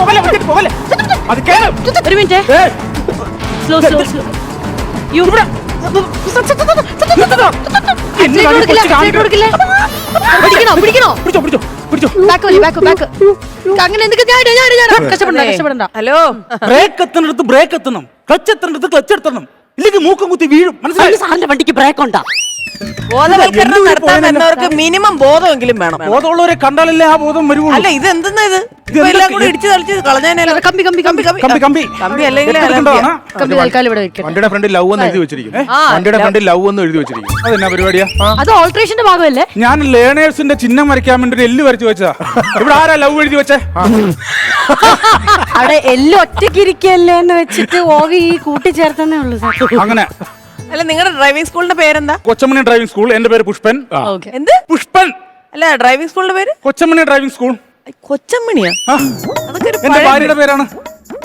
പോകല്ലേ വൃത്തിയായിട്ട് പോകല്ലേ അത് കേറ്. ഒരു മിനിറ്റ്. ഏ, സ്ലോ സ്ലോ സ്ലോ യു ഇവിടെ. എന്നെ സൈഡ് കൊടുക്കില്ല കൊച്ചു സൈഡ് കാണിക്കണം. കൊടുക്കില്ല. പിടിക്കണോ പിടിക്കണോ? പിടിച്ചോ പിടിച്ചോ പിടിച്ചോ. ബാക്ക് വലി ബാക്ക് ബാക്ക് അങ്ങനെ എന്തൊക്കെ ഞാൻ ഞാൻ ഞാൻ കഷ്ടപ്പെടണ്ട കഷ്ടപ്പെടണ്ട. ഹലോ. ബ്രേക്ക് എത്തുന്നിടത്ത് ബ്രേക്ക് എത്തണം. ക്ലച്ച് എത്തുന്നിടത്ത് ക്ലച്ച് എത്തണം ഇല്ലെങ്കിൽ മൂക്കം കുത്തി വീഴും. മനസ്സിലായി? സാറിന്റെ വണ്ടിക്ക് ബ്രേക്ക് ഉണ്ടാ? ബോധവൽക്കരണം നടത്താൻ വന്നവർക്ക് മിനിമം ബോധമെങ്കിലും വേണം. ബോധമുള്ളവരെ കണ്ടാലല്ലേ ആ ബോധം വരുവുള്ളൂ അല്ല ഇത്? എന്തെന്നാ ഇത് എല്ലാം കൂടി ഇടിച്ചു തളിച്ച് കളഞ്ഞാനല്ലോ കമ്പി കമ്പി കമ്പി. കമ്പി കമ്പി. കമ്പി അല്ലെങ്കിൽ എടുത്തിട്ടുണ്ടോന്നാ? കമ്പി തൽക്കാലം ഇവിടെ വെക്കട്ടെ. വണ്ടിയുടെ ഫ്രണ്ടിൽ ലവ് എന്ന് എഴുതി വെച്ചിരിക്കും ആ, വണ്ടിയുടെ ഫ്രണ്ടിൽ ലവ് എന്ന് എഴുതി വെച്ചിരിക്കും അതെന്നാ പരിപാടിയാ? അത് ഓൾട്രേഷന്റെ ഭാഗമല്ലേ? ഞാൻ ലേണേഴ്സിന്റെ ചിഹ്നം വരയ്ക്കാൻ വേണ്ടി ഒരു എല്ല് വരച്ചു വെച്ചതാ. ഇവിടെ ആരാ ലവ് എഴുതി വെച്ചേ? അവിടെ എല്ലാം ഒറ്റക്കിരിക്കല്ലേ എന്ന് വെച്ചിട്ട് ഓവി കൂട്ടിച്ചേർത്തന്നേ ഉള്ളൂ അങ്ങനെ. അല്ല നിങ്ങളുടെ ഡ്രൈവിംഗ് സ്കൂളിന്റെ പേരെന്താ? കൊച്ചമണി ഡ്രൈവിംഗ് സ്കൂൾ എന്റെ പേര് പുഷ്പൻ. ഓക്കെ എന്ത്? പുഷ്പൻ. അല്ല ഡ്രൈവിംഗ് സ്കൂളിന്റെ പേര്? കൊച്ചമണി ഡ്രൈവിംഗ് സ്കൂൾ ഐ, കൊച്ചമ്മണിയാ ആ, അതൊക്കെ ഒരു എന്റെ പഴയ ഭാര്യയുടെ പേരാണ്.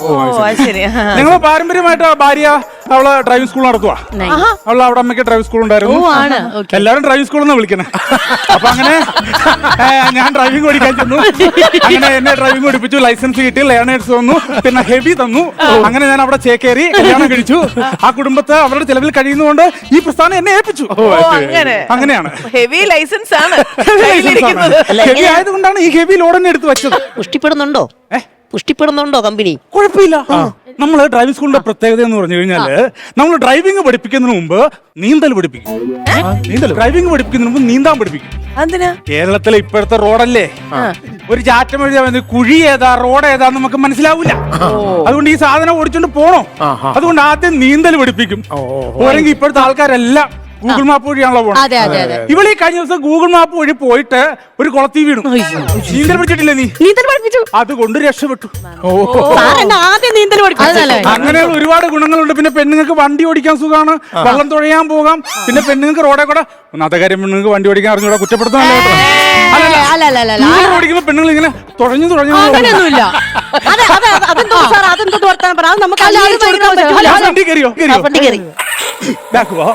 ഓ അത് ശരി. ആ. നിങ്ങൾ പാരമ്പര്യമായിട്ട് ആ ഭാര്യ? അവൾ ഡ്രൈവിംഗ് സ്കൂൾ നടത്തുവാ. അവൾ അവളെ അവിടെ അമ്മയ്ക്ക് ഡ്രൈവിംഗ് സ്കൂൾ ഉണ്ടായിരുന്നു. എല്ലാരും ആണ്. Okay. എല്ലാവരും ഡ്രൈവിംഗ് സ്കൂളിൽ നിന്ന് വിളിക്കണേ അപ്പൊ അങ്ങനെ ഞാൻ ഡ്രൈവിംഗ് പഠിക്കാൻ ചെന്നു. അങ്ങനെ എന്നെ ഡ്രൈവിംഗ് പഠിപ്പിച്ചു ലൈസൻസ് കിട്ടി ലേണേഴ്സ് തന്നു. പിന്നെ ഹെവി തന്നു. അങ്ങനെ ഞാൻ അവിടെ ചേക്കേറി കല്യാണം കഴിച്ചു. ആ കുടുംബത്തെ അവരുടെ ചെലവിൽ കഴിയുന്നതുകൊണ്ട് ഈ പ്രസ്ഥാനം എന്നെ ഏൽപ്പിച്ചു. ഓ അങ്ങനെ. അങ്ങനെയാണ്. ഹെവി ലൈസൻസ് ആണ്. ഹെവി. ആയതുകൊണ്ടാണ് ഈ ഹെവി ലോഡ് എന്നെ എടുത്ത് വെച്ചത്. പുഷ്ടിപ്പെടുന്നുണ്ടോ? പുഷ്ടിപ്പെടുന്നുണ്ടോ കമ്പനി? കുഴപ്പമില്ല. നമ്മൾ ഡ്രൈവിംഗ് സ്കൂളിന്റെ പ്രത്യേകത എന്ന് പറഞ്ഞു കഴിഞ്ഞാൽ നമ്മൾ ഡ്രൈവിംഗ് പഠിപ്പിക്കുന്നതിന് മുമ്പ് നീന്തൽ പഠിപ്പിക്കും. നീന്തൽ. ഡ്രൈവിംഗ് പഠിപ്പിക്കുന്നതിന് മുമ്പ് നീന്താൻ പഠിപ്പിക്കും. എന്തിനാ കേരളത്തിലെ ഇപ്പോഴത്തെ റോഡല്ലേ? ഒരു ചാറ്റം എഴുതിയാൽ കുഴി ഏതാ റോഡ് ഏതാ നമുക്ക് മനസ്സിലാവൂല. അതുകൊണ്ട് ഈ സാധനം ഓടിച്ചോണ്ട് പോണോ? അതുകൊണ്ട് ആദ്യം നീന്തൽ പഠിപ്പിക്കും. പോരെങ്കിൽ ഇപ്പോഴത്തെ ആൾക്കാരെല്ലാം ഗൂഗിൾ മാപ്പ് വഴിയാണല്ലോ പോണത്. അതെ അതെ ഇവളീ കഴിഞ്ഞ ദിവസം ഗൂഗിൾ മാപ്പ് വഴി പോയിട്ട് ഒരു കുളത്തിൽ വീണു. നീന്തൽ പഠിച്ചിട്ടില്ലേ നീ? നീന്തൽ പഠിപ്പിച്ചു. അതുകൊണ്ട് രക്ഷപ്പെട്ടു. ആദ്യം നീന്തൽ പഠിപ്പിച്ചു. അങ്ങനെയുള്ള ഒരുപാട് ഗുണങ്ങളുണ്ട്. പിന്നെ പെണ്ണുങ്ങൾക്ക് വണ്ടി ഓടിക്കാൻ സുഖമാണ്. വെള്ളം തുഴയാൻ പോകാം. പിന്നെ പെണ്ണുങ്ങൾക്ക് റോഡെ കൂടെ. ഒന്നാമത്തെ കാര്യം പെണ്ണുങ്ങൾക്ക് വണ്ടി ഓടിക്കാൻ അറിഞ്ഞൂടെ. കുറ്റപ്പെടുത്തുന്നല്ലോ ഓടിക്കുമ്പോ പെണ്ണുങ്ങൾ ഇങ്ങനെ തുഴഞ്ഞു തുഴഞ്ഞു. അങ്ങനെയൊന്നുമില്ല. അതെ അതെ അതെ, അതെന്തോ സാർ അതെന്തോ വർത്താനം പറ. അത് നമുക്ക് അംഗീകരിച്ച് കൊടുക്കാൻ പറ്റൂല. ആ, വണ്ടി കയറിയോ? കയറിയോ? വണ്ടി കയറി. ബാക്ക് പോ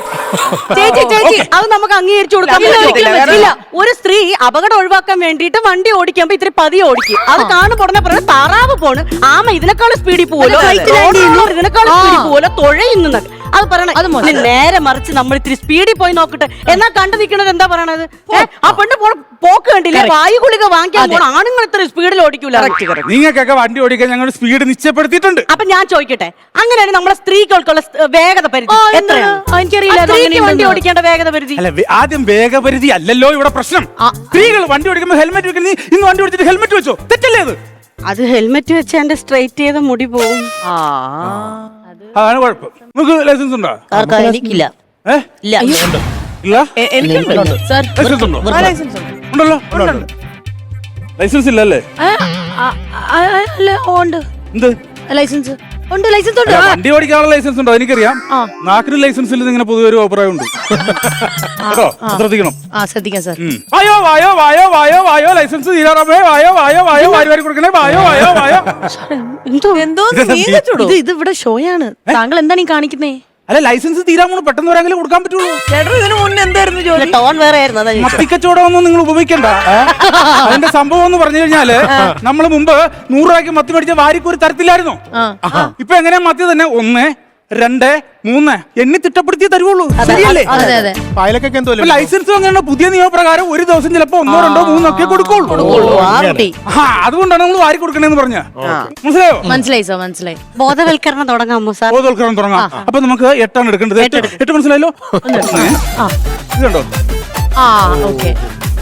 ചേച്ചി ചേച്ചി അത് നമുക്ക് അംഗീകരിച്ചു കൊടുക്കാൻ ഇല്ല, പറ്റില്ല. ഒരിക്കലും പറ്റില്ല. ഇല്ല ഒരു സ്ത്രീ അപകടം ഒഴിവാക്കാൻ വേണ്ടിയിട്ട് വണ്ടി ഓടിക്കുമ്പോ ഇത്തിരി പതി ഓടിക്കും. അത് കാണുമ്പോ ഉടനെ പറഞ്ഞ താറാവ് പോണ്. ആമ ഇതിനേക്കാൾ സ്പീഡിൽ പോലോ ഇതിനേക്കാൾ സ്പീഡിൽ പോലോ തുഴയുന്നു അത് പറയണത് ഇനി നേരെ മറിച്ച് നമ്മൾ ഇത്തിരി സ്പീഡിൽ പോയി നോക്കട്ടെ. എന്നാ കണ്ടു നിൽക്കുന്നത് എന്താ പറയണത്? ആ പെണ്ണ് പോണ പോക്ക് കണ്ടില്ലേ? വായു ഗുളിക വാങ്ങിക്കാൻ പോണ ആണുങ്ങൾ ഇത്ര സ്പീഡിൽ ഓടിക്കൂല. നിങ്ങൾക്കൊക്കെ വണ്ടി ഓടിക്കാൻ ഞങ്ങൾ സ്പീഡ് നിശ്ചയപ്പെടുത്തിയിട്ടുണ്ട്. അപ്പൊ ഞാൻ ചോദിക്കട്ടെ. അങ്ങനെയാണ് നമ്മളെ സ്ത്രീകൾക്കുള്ള വേഗത പരിധി. എനിക്കറിയില്ല, അത് വണ്ടി ഓടിക്കേണ്ട വേഗത പരിധി. ആദ്യം വേഗപരിധി അല്ലല്ലോ ഇവിടെ പ്രശ്നം. സ്ത്രീകൾ വണ്ടി ഓടിക്കുമ്പോൾ ഹെൽമെറ്റ് വെക്കുന്നത് ഇന്ന് വണ്ടി ഓടിച്ചിട്ട് ഹെൽമെറ്റ് വെച്ചോ? തെറ്റല്ലേ അത് അത് ഹെൽമെറ്റ് വെച്ച് എന്റെ സ്ട്രൈറ്റ് ചെയ്ത മുടി പോകും ആ. അതാണ് കുഴപ്പം. നമുക്ക് ലൈസൻസ് ഉണ്ടോ? ആർക്കാ എനിക്കില്ല ഏ? ഇല്ല. ഇല്ല. എ- എനിക്കുണ്ട് സാർ ലൈസൻസ് ഉണ്ടോ. ആ ലൈസൻസ് ഉണ്ട്. ഉണ്ടല്ലോ? ലൈസൻസ് ഇല്ലല്ലേ? അല്ല ഉണ്ട്. എന്ത്? ലൈസൻസ്. ഉണ്ട് ലൈസൻസ് ഉണ്ട്. അല്ല, വണ്ടി ഓടിക്കാനുള്ള ലൈസൻസ് ഉണ്ടോ? എനിക്കറിയാം. നാക്കിന് ലൈസൻസ് ഇല്ലെന്ന് ഇങ്ങനെ പൊതുവെ ഒരു അഭിപ്രായം ഉണ്ട്. കേട്ടോ? ശ്രദ്ധിക്കണം. ആ ശ്രദ്ധിക്കാം സാർ ഉം. വായോ വായോ വായോ വായോ വായോ ലൈസൻസ് തീരാറാമേ വായോ വായോ വായോ വാരി വാരി കൊടുക്കണേ. വായോ വായോ വായോ. എന്തോ എന്തോ നീങ്ങച്ചോടൂ ഇത്? ഇത് ഇവിടെ ഷോയാണ് താങ്കൾ എന്താണ് ഈ കാണിക്കുന്നേ? അല്ല ലൈസൻസ് തീരാൻ പോണു. പെട്ടെന്ന് ഒരാങ്കിലും കൊടുക്കാൻ പറ്റുള്ളൂ. ചേട്ടൻ ഇതിനു മുന്നേ എന്തായിരുന്നു ജോലി? ടോൺ വേറെ ആയിരുന്നു അതാ ചോദിച്ചത്. മത്തിക്കച്ചവടം ഒന്നും നിങ്ങൾ ഉപയോഗിക്കണ്ട അതിന്റെ സംഭവം എന്ന് പറഞ്ഞു കഴിഞ്ഞാൽ നമ്മൾ മുമ്പ് നൂറ് രൂപയ്ക്ക് മത്തി മേടിച്ച വാരിക്ക് ഒരു തരത്തില്ലായിരുന്നു ഇപ്പൊ എങ്ങനെയാ മത്തി തന്നെ? ഒന്ന് രണ്ട് മൂന്ന്. എണ്ണി തിട്ടപ്പെടുത്തിയേ തരുവുള്ളൂ. ശരിയല്ലേ? അതെ അതെ പായലക്കൊക്കെ എന്തോ ഇപ്പൊ ലൈസൻസ് വാങ്ങുന്ന പുതിയ നിയമപ്രകാരം ഒരു ദിവസം ചിലപ്പോ ഒന്നോ രണ്ടോ മൂന്നോ ഒക്കെ കൊടുക്കുള്ളൂ. ആ ആ അതുകൊണ്ടാണ് നമ്മൾ വാരി കൊടുക്കണേന്ന് പറഞ്ഞ മനസ്സിലായോ? മനസ്സിലായി സാർ മനസ്സിലായി. ബോധവൽക്കരണം തുടങ്ങാം സാർ. ബോധവൽക്കരണം തുടങ്ങാം. അപ്പൊ നമുക്ക് എട്ടാണ് എടുക്കേണ്ടത്. എട്ട് എട്ട് മനസ്സിലായല്ലോ? ഇതുണ്ടോ ആ ഓക്കെ.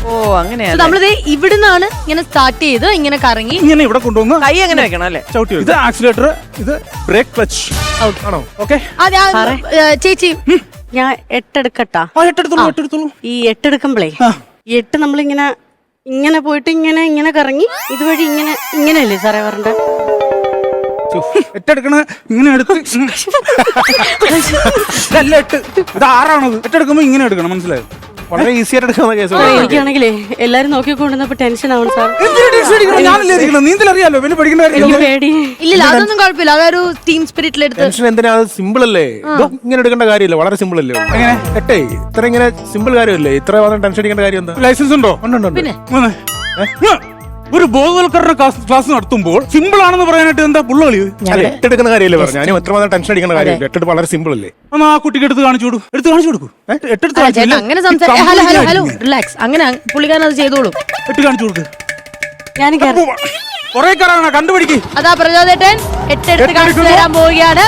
ഓ അങ്ങനെയാണ് നമ്മളിത് ഇവിടുന്നാണ് ഇങ്ങനെ സ്റ്റാർട്ട് ചെയ്ത് ഇങ്ങനെ കറങ്ങി ഇങ്ങനെ ഇവിടെ കൊണ്ടുവന്ന് കൈ എങ്ങനെ വെക്കണം അല്ലേ? ചവിട്ടി ഇത് ആക്സിലേറ്റർ ഇത് ബ്രേക്ക് ക്ലച്ച് ആണോ? ഓക്കെ അതെ ആ, ഏ, ചേച്ചി ഞാൻ എട്ടെടുക്കട്ടാ. ആ എട്ടെടുത്തോളൂ എട്ടെടുത്തോളൂ. ഈ എട്ടെടുക്കുമ്പളേ ആ. ഈ എട്ട് നമ്മളിങ്ങനെ ഇങ്ങനെ പോയിട്ട് ഇങ്ങനെ ഇങ്ങനെ കറങ്ങി ഇതുവഴി ഇങ്ങനെ ഇങ്ങനെയല്ലേ സാറേ പറഞ്ഞത്? എട്ടെടുക്കണ ഇങ്ങനെ എടുത്ത് ഉം. ഇതല്ല എട്ട്. ഇത് ആറാണത്. എട്ടെടുക്കുമ്പോ ഇങ്ങനെ എടുക്കണം മനസ്സിലായോ? വളരെ ഈസി ആയിട്ട് എടുക്കുന്ന കേസ് എനിക്കാണെങ്കിലേ എല്ലാരും നോക്കിക്കൊണ്ടിരുന്നപ്പോ ടെൻഷൻ ആവണം സാർ. എന്തിനാ ടെൻഷൻ അടിക്കണം? ഞാനല്ലേ ഇരിക്കണം നീന്തൽ അറിയാലോ പിന്നെ പഠിക്കേണ്ട എനിക്ക് കാര്യം പേടി. ഇല്ലില്ല അതൊന്നും കുഴപ്പമില്ല. അതൊരു ടീം സ്പിരിറ്റിൽ എടുത്ത് ടെൻഷൻ എന്തിനാ? അത് സിമ്പിൾ അല്ലേ? ഇങ്ങനെ എടുക്കേണ്ട കാര്യമില്ല. വളരെ സിമ്പിൾ അല്ലേ എങ്ങനെ? എട്ടേ ഇത്ര ഇങ്ങനെ സിമ്പിൾ കാര്യമല്ലേ? ഇത്ര മാത്രം ടെൻഷൻ അടിക്കേണ്ട കാര്യം എന്താ? ലൈസൻസ് ഉണ്ടോ? ഉണ്ടോ ഉണ്ട്, ഒരു ബോധവൽക്കരണ ക്ലാസ് ക്ലാസ് നടത്തുമ്പോൾ സിമ്പിൾ ആണെന്ന് പറയാനായിട്ട് എന്താ പുള്ള കളി ഏറ്റെടുക്കുന്ന എട്ടെടുക്കുന്ന കാര്യമല്ലേ പറഞ്ഞു? ഞാൻ എത്രമാത്രം ടെൻഷൻ അടിക്കുന്ന കാര്യമില്ല. എട്ടെടുപ്പ് വളരെ സിമ്പിൾ അല്ലേ? എന്നാ ആ കുട്ടിക്ക് എടുത്ത് കാണിച്ചു കൊടുക്കും. എടുത്ത് കാണിച്ചു കൊടുക്കും. എട്ടെടുത്ത് ആ, ചേട്ടാ അങ്ങനെ ഹലോ ഹലോ ഹലോ റിലാക്സ് അങ്ങനെ പുള്ളിക്കാരൻ അത് ചെയ്തോളൂ. കാണിച്ചു കൊടുക്ക്. ഞാൻ കൊറേ. കണ്ടുപിടിക്ക്? അതാ പ്രചോദേട്ടൻ എട്ടെടുത്ത് കാണിച്ചു തരാൻ പോവുകയാണ്.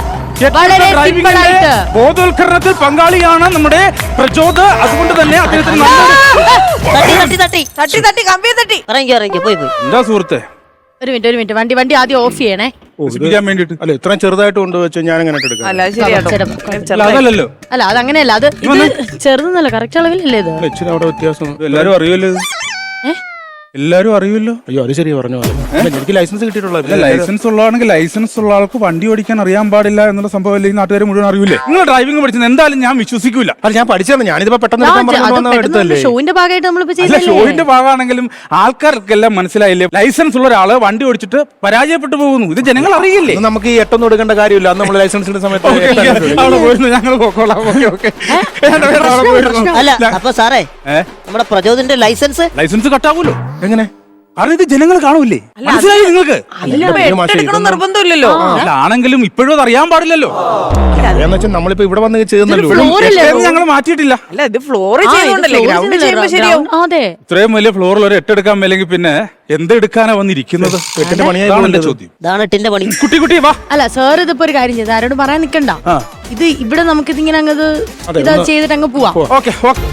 ബോധവൽക്കരണത്തിൽ പങ്കാളിയാണ് നമ്മുടെ പ്രചോദ്. അതുകൊണ്ട് തന്നെ അദ്ദേഹത്തിന് എന്താ സുഹൃത്തെ? ഒരു മിനിറ്റ് ഒരു മിനിറ്റ്. വണ്ടി വണ്ടി ആദ്യം ഓഫ് ചെയ്യണേ. അല്ല ഇത്ര ചെറുതായിട്ട് കൊണ്ടുവച്ച് ഞാൻ അല്ല അത് അതല്ലല്ലോ. അല്ല അങ്ങനെയല്ല അത് ഇത് ചെറുതെന്നല്ല കറക്റ്റ് അളവിലല്ലേ ഇത്? എല്ലാരും ഏ? എല്ലാരും അറിയുമല്ലോ. അയ്യോ അത് ശരി പറഞ്ഞു. എനിക്ക് ലൈസൻസ് കിട്ടിയിട്ടുള്ള ലൈസൻസ് ഉള്ളതാണെങ്കിൽ ലൈസൻസ് ഉള്ള ആൾക്ക് വണ്ടി ഓടിക്കാൻ അറിയാൻ പാടില്ല എന്നുള്ള സംഭവം ഈ നാട്ടുകാർ മുഴുവൻ അറിയില്ലേ നിങ്ങൾ ഡ്രൈവിംഗ് പഠിച്ചത് എന്തായാലും ഞാൻ വിശ്വസിക്കൂല. അത് ഞാൻ പഠിച്ചത് ഞാനിതിപ്പോ പെട്ടെന്ന് ഷോവിന്റെ ഭാഗമായിട്ട് ചെയ്തല്ലേ ഷോയിന്റെ ഭാഗമാണെങ്കിലും ആൾക്കാർക്കെല്ലാം മനസ്സിലായില്ലേ? ലൈസൻസ് ഉള്ള ഒരാൾ വണ്ടി ഓടിച്ചിട്ട് പരാജയപ്പെട്ടു പോകുന്നു. ഇത് ജനങ്ങൾ അറിയില്ലേ? നമുക്ക് ഈ എട്ടൊന്നും എടുക്കേണ്ട കാര്യമില്ല. അന്ന് നമ്മൾ ലൈസൻസിന്റെ സമയത്ത് ഞങ്ങൾ പോക്കോളാം ഓക്കെ ഓക്കെ. പോയിരുന്നു. അല്ല അപ്പൊ സാറേ? നമ്മുടെ പ്രചോദിന്റെ ലൈസൻസ്? ലൈസൻസ് കട്ടാവൂലോ? എങ്ങനെ? കാരണം ഇത് ജനങ്ങൾ കാണൂലേ മനസ്സിലായി നിങ്ങൾക്ക്? നിർബന്ധമില്ലല്ലോ. ആണെങ്കിലും ഇപ്പോഴും അത് അറിയാൻ പാടില്ലല്ലോ. എന്ന് വെച്ചാൽ നമ്മളിപ്പോ ഇവിടെ വന്ന് ചെയ്യുന്നല്ലോ ഞങ്ങൾ മാറ്റിയിട്ടില്ല. അല്ല ഇത് ഫ്ലോർ ഇത്രയും വലിയ ഫ്ലോറിൽ ഒരു എട്ടെടുക്കാൻ മേലെങ്കിൽ പിന്നെ എന്തെടുക്കാനാ വന്നിരിക്കുന്നത്? എട്ടിന്റെ പോകുന്നത്. ചോദ്യം. ഇതാണ് എട്ടിന്റെ പണി. കുട്ടി കുട്ടി വാ. അല്ല സാർ ഇതിപ്പോ ഒരു കാര്യം ചെയ്ത്. ആരോട് പറയാൻ നിക്കണ്ട. ഇത് ഇവിടെ നമുക്ക് ഇതിങ്ങനെ അങ്ങ് ചെയ്തിട്ട് അങ്ങ് പോവാം. Okay okay.